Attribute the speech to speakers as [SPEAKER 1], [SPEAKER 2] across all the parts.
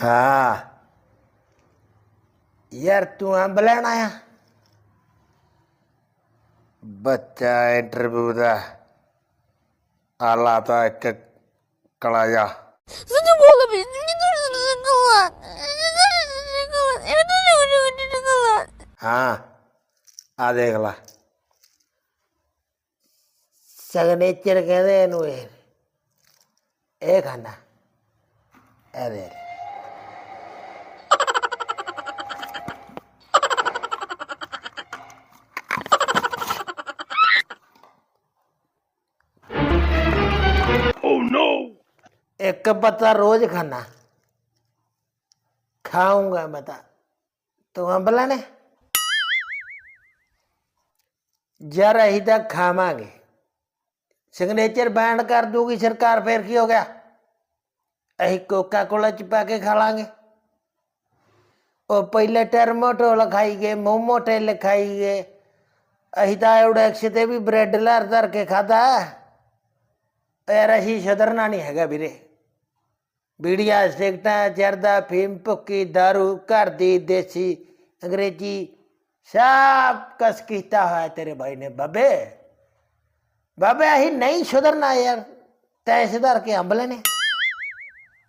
[SPEAKER 1] हाँ यार तू एम्बुलेंस आया बच्चा इंटरव्यू दा आला था एक कलाया सुनो बोलो
[SPEAKER 2] भी हाँ आ देख ला सिग्नेचर कहते हैं एक खाना अरे Hindi ko rin nagagawa.
[SPEAKER 1] ਹਾਂ ਆ ਦੇਖ ਲਾ ਸਿਗਨੇਚਰ ਕਹਿੰਦੇ ਇਹਨੂੰ ਇਹ ਇਹ ਖਾਣਾ ਇਹ ਦੇ ਇੱਕ ਪੱਤਾ ਰੋਜ਼ ਖਾਣਾ ਖਾਊਂਗਾ ਮੈਂ ਤਾਂ ਤੂੰ ਅੰਬ ਲੈਣੇ ਜਰ ਅਸੀਂ ਤਾਂ ਖਾਵਾਂਗੇ ਸਿਗਨੇਚਰ ਬੈਂਡ ਕਰ ਦੂਗੀ ਸਰਕਾਰ ਫੇਰ ਕੀ ਹੋ ਗਿਆ ਅਸੀਂ ਕੋਕਾ ਕੋਲਾ ਚ ਪਾ ਕੇ ਖਾ ਲਾਂਗੇ ਉਹ ਪਹਿਲੇ ਟਰਮੋਟੋ ਲਿਖਾਈ ਗਏ ਮੋਮੋਟੇ ਲਿਖਾਈ ਗਏ ਬੀੜੀਆਂ ਸਿਗਟਾਂ ਜਰਦਾ ਫੀਮ ਭੁੱਕੀ दारू ਘਰ ਦੀ ਦੇਸੀ ਅੰਗਰੇਜ਼ੀ, ਸਭ ਕਸ ਕੀਤਾ ਹੋਇਆ ਤੇਰੇ ਭਾਈ ਨੇ। ਬਾਬੇ ਬਾਬੇ, ਅਸੀਂ ਨਹੀਂ ਸੁਧਰਨਾ ਯਾਰ, ਤੈਂ ਸੁਧਰ ਕੇ ਅੰਬ ਲੈਣੇ।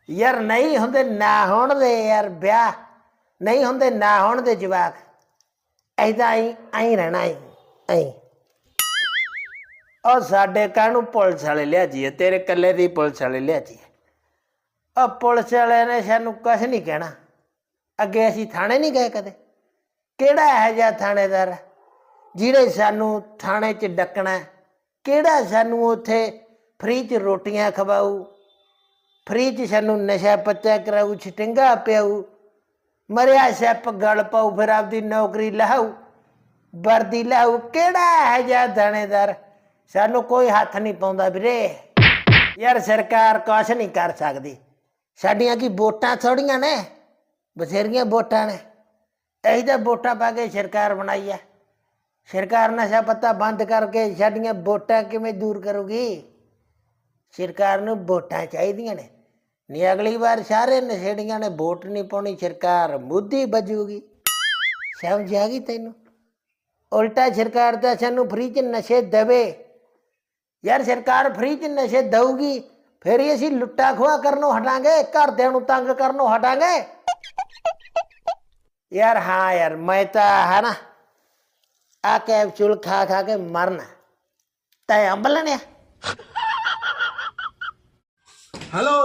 [SPEAKER 1] ਯਾਰ ਨਹੀਂ ਹੁੰਦੇ ਨਾ ਹੋਣ ਦੇ ਯਾਰ ਵਿਆਹ, ਨਹੀਂ ਹੁੰਦੇ ਨਾ ਹੋਣ ਦੇ ਜਵਾਕ। ਐਦਾਂ ਹੀ, ਐਂ ਰਹਿਣਾ ਐਂ ਐਂ ਉਹ ਸਾਡੇ ਕਾਹਨੂੰ ਪੁਲਿਸ ਵਾਲੇ ਲਿਆ ਜੀ ਤੇਰੇ ਕੱਲੇ ਦੀ ਪੁਲਿਸ ਵਾਲੇ ਲਿਆ ਜੀ ਉਹ ਪੁਲਿਸ ਵਾਲਿਆਂ ਨੇ ਸਾਨੂੰ ਕੁਝ ਨਹੀਂ ਕਹਿਣਾ। ਅੱਗੇ ਅਸੀਂ ਥਾਣੇ ਨਹੀਂ ਗਏ ਕਦੇ। ਕਿਹੜਾ ਹੈ ਜਿਹਾ ਥਾਣੇਦਾਰ ਜਿਹੜੇ ਸਾਨੂੰ ਥਾਣੇ 'ਚ ਡੱਕਣਾ ਕਿਹੜਾ ਸਾਨੂੰ ਉੱਥੇ ਫ੍ਰੀ 'ਚ ਰੋਟੀਆਂ ਖਵਾਉ ਫ੍ਰੀ 'ਚ ਸਾਨੂੰ ਨਸ਼ਾ ਪੱਤਾ ਕਰਾਊ, ਛਟਿੰਗਾ ਪਿਆਉ ਮਰਿਆ ਸੱਪ ਗਲ ਪਾਊ, ਫਿਰ ਆਪਦੀ ਨੌਕਰੀ ਲਹਾਊ ਵਰਦੀ ਲਹਾਊ ਕਿਹੜਾ ਹੈ ਜਿਹਾ ਥਾਣੇਦਾਰ ਸਾਨੂੰ ਕੋਈ ਹੱਥ ਨਹੀਂ ਪਾਉਂਦਾ ਵੀਰੇ। ਯਾਰ ਸਰਕਾਰ ਕੁਛ ਨਹੀਂ ਕਰ ਸਕਦੀ। ਸਾਡੀਆਂ ਕੀ ਵੋਟਾਂ ਥੋੜੀਆਂ ਨੇ? ਬਥੇਰੀਆਂ ਵੋਟਾਂ ਨੇ। ਇਹੀ ਤਾਂ ਵੋਟਾਂ ਪਾ ਕੇ ਸਰਕਾਰ ਬਣਾਈ ਆ। ਸਰਕਾਰ ਨਸ਼ਾ ਪੱਤਾ ਬੰਦ ਕਰਕੇ ਸਾਡੀਆਂ ਵੋਟਾਂ ਕਿਵੇਂ ਦੂਰ ਕਰੂਗੀ? ਸਰਕਾਰ ਨੂੰ ਵੋਟਾਂ ਚਾਹੀਦੀਆਂ ਨੇ। ਨਹੀਂ ਅਗਲੀ ਵਾਰ ਸਾਰੇ ਨਸ਼ੇੜੀਆਂ ਨੇ ਵੋਟ ਨਹੀਂ ਪਾਉਣੀ, ਸਰਕਾਰ ਮੁੱਦੀ ਬਜੂਗੀ ਸਮਝ ਆ ਗਈ ਤੈਨੂੰ? ਉਲਟਾ ਸਰਕਾਰ ਤਾਂ ਸਾਨੂੰ ਫ੍ਰੀ ਚ ਨਸ਼ੇ ਦੇਵੇ। ਯਾਰ ਸਰਕਾਰ ਫ੍ਰੀ ਚ ਨਸ਼ੇ ਦੇਊਗੀ। ਫਿਰ ਹੀ ਅਸੀਂ ਲੁੱਟਾ ਖੋਆ ਕਰਨੋਂ ਹਟਾਂਗੇ, ਘਰਦਿਆਂ ਨੂੰ ਤੰਗ ਕਰਨੋਂ ਹਟਾਂਗੇ। ਯਾਰ, ਹਾਂ ਯਾਰ, ਮੈਂ ਤਾਂ ਹੈ ਨਾ ਆ ਕੈਪਸੂਲ ਖਾ ਖਾ ਕੇ ਮਰਨਾ। ਤੈ ਅੰਬ ਲੈਣਿਆ
[SPEAKER 3] ਹੈਲੋ,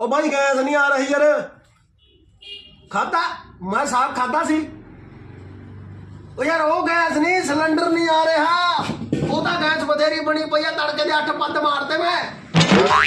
[SPEAKER 3] ਉਹ ਬਾਈ ਗੈਸ ਨਹੀਂ ਆ ਰਹੀ ਯਾਰ। ਖਾਦਾ ਮੈਂ ਸਾਗ ਖਾਦਾ ਸੀ। ਉਹ ਯਾਰ, ਉਹ ਗੈਸ ਨਹੀਂ, ਸਿਲੰਡਰ ਨਹੀਂ ਆ ਰਿਹਾ। ਉਹ ਤਾਂ ਗੈਸ ਬਥੇਰੀ ਬਣੀ ਪਈ ਆ, ਤੜਕੇ ਦੇ 8 ਪੱਦ ਮਾਰਦੇ ਮੈਂ। Oh,